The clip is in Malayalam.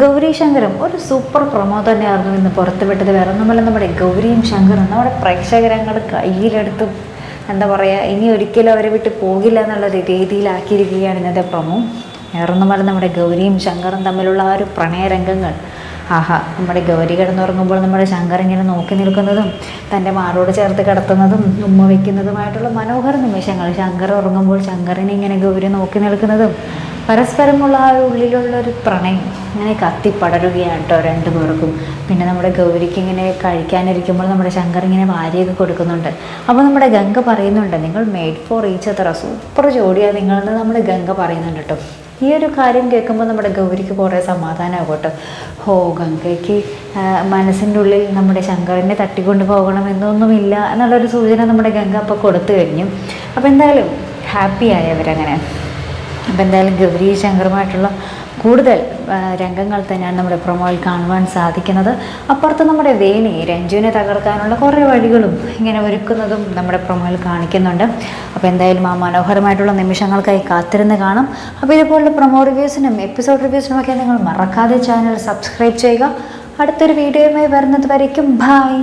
ഗൗരി ശങ്കറും ഒരു സൂപ്പർ പ്രൊമോ തന്നെയായിരുന്നു ഇന്ന് പുറത്തുവിട്ടത്. വേറെ ഒന്നുമല്ല നമ്മുടെ ഗൗരിയും ശങ്കറും നമ്മുടെ പ്രേക്ഷകരങ്ങൾ കയ്യിലെടുത്ത്. എന്താ പറയുക ഇനി ഒരിക്കലും അവരെ വിട്ട് പോകില്ല എന്നുള്ള രീതിയിലാക്കിയിരിക്കുകയാണ് ഇന്നത്തെ പ്രൊമോ വേറൊന്നുമല്ല നമ്മുടെ ഗൗരിയും ശങ്കറും തമ്മിലുള്ള ആ ഒരു പ്രണയരംഗങ്ങൾ. ആഹാ നമ്മുടെ ഗൗരി കിടന്നുറങ്ങുമ്പോൾ നമ്മുടെ ശങ്കർ ഇങ്ങനെ നോക്കി നിൽക്കുന്നതും തന്റെ മാറോട് ചേർത്ത് കിടത്തുന്നതും ഉമ്മ വയ്ക്കുന്നതുമായിട്ടുള്ള മനോഹര നിമിഷങ്ങൾ. ശങ്കർ ഉറങ്ങുമ്പോൾ ശങ്കറിനെ ഇങ്ങനെ ഗൗരി നോക്കി നിൽക്കുന്നതും പരസ്പരമുള്ള ആ ഉള്ളിലുള്ള ഒരു പ്രണയം ഇങ്ങനെ കത്തിപ്പടരുകയാണ് കേട്ടോ രണ്ടു പേർക്കും പിന്നെ നമ്മുടെ ഗൗരിക്ക് ഇങ്ങനെ കഴിക്കാനിരിക്കുമ്പോൾ നമ്മുടെ ശങ്കർ ഇങ്ങനെ വാരിയൊക്കെ കൊടുക്കുന്നുണ്ട്. അപ്പോൾ നമ്മുടെ ഗംഗ പറയുന്നുണ്ട് നിങ്ങൾ മെയ്ഡ് ഫോർ ഈച്ച് അത്ര സൂപ്പർ ജോഡിയാണ് നിങ്ങളെന്ന് നമ്മുടെ ഗംഗ പറയുന്നുണ്ട് കേട്ടോ. ഈ ഒരു കാര്യം കേൾക്കുമ്പോൾ നമ്മുടെ ഗൗരിക്ക് കുറേ സമാധാനമാകും കേട്ടോ ഹോ ഗംഗയ്ക്ക് മനസ്സിന്റെ ഉള്ളിൽ നമ്മുടെ ശങ്കറിനെ തട്ടിക്കൊണ്ട് പോകണം എന്നൊന്നുമില്ല എന്നുള്ളൊരു സൂചന നമ്മുടെ ഗംഗ അപ്പോൾ കൊടുത്തു കഴിഞ്ഞു. അപ്പോൾ എന്തായാലും ഹാപ്പി ആയവരങ്ങനെ. അപ്പോൾ എന്തായാലും ഗൗരി ശങ്കറുമായിട്ടുള്ള കൂടുതൽ രംഗങ്ങൾ തന്നെയാണ് നമ്മുടെ പ്രൊമോയിൽ കാണുവാൻ സാധിക്കുന്നത്. അപ്പുറത്ത് നമ്മുടെ വേണി രഞ്ജുവിനെ തകർക്കാനുള്ള കുറേ വഴികളും ഇങ്ങനെ ഒരുക്കുന്നതും നമ്മുടെ പ്രൊമോയിൽ കാണിക്കുന്നുണ്ട്. അപ്പോൾ എന്തായാലും ആ മനോഹരമായിട്ടുള്ള നിമിഷങ്ങൾക്കായി കാത്തിരുന്ന് കാണാം. അപ്പോൾ ഇതുപോലുള്ള പ്രൊമോ റിവ്യൂസിനും എപ്പിസോഡ് റിവ്യൂസിനും ഒക്കെ നിങ്ങൾ മറക്കാതെ ചാനൽ സബ്സ്ക്രൈബ് ചെയ്യുക. അടുത്തൊരു വീഡിയോയുമായി വരുന്നത് വരയ്ക്കും. ബായ്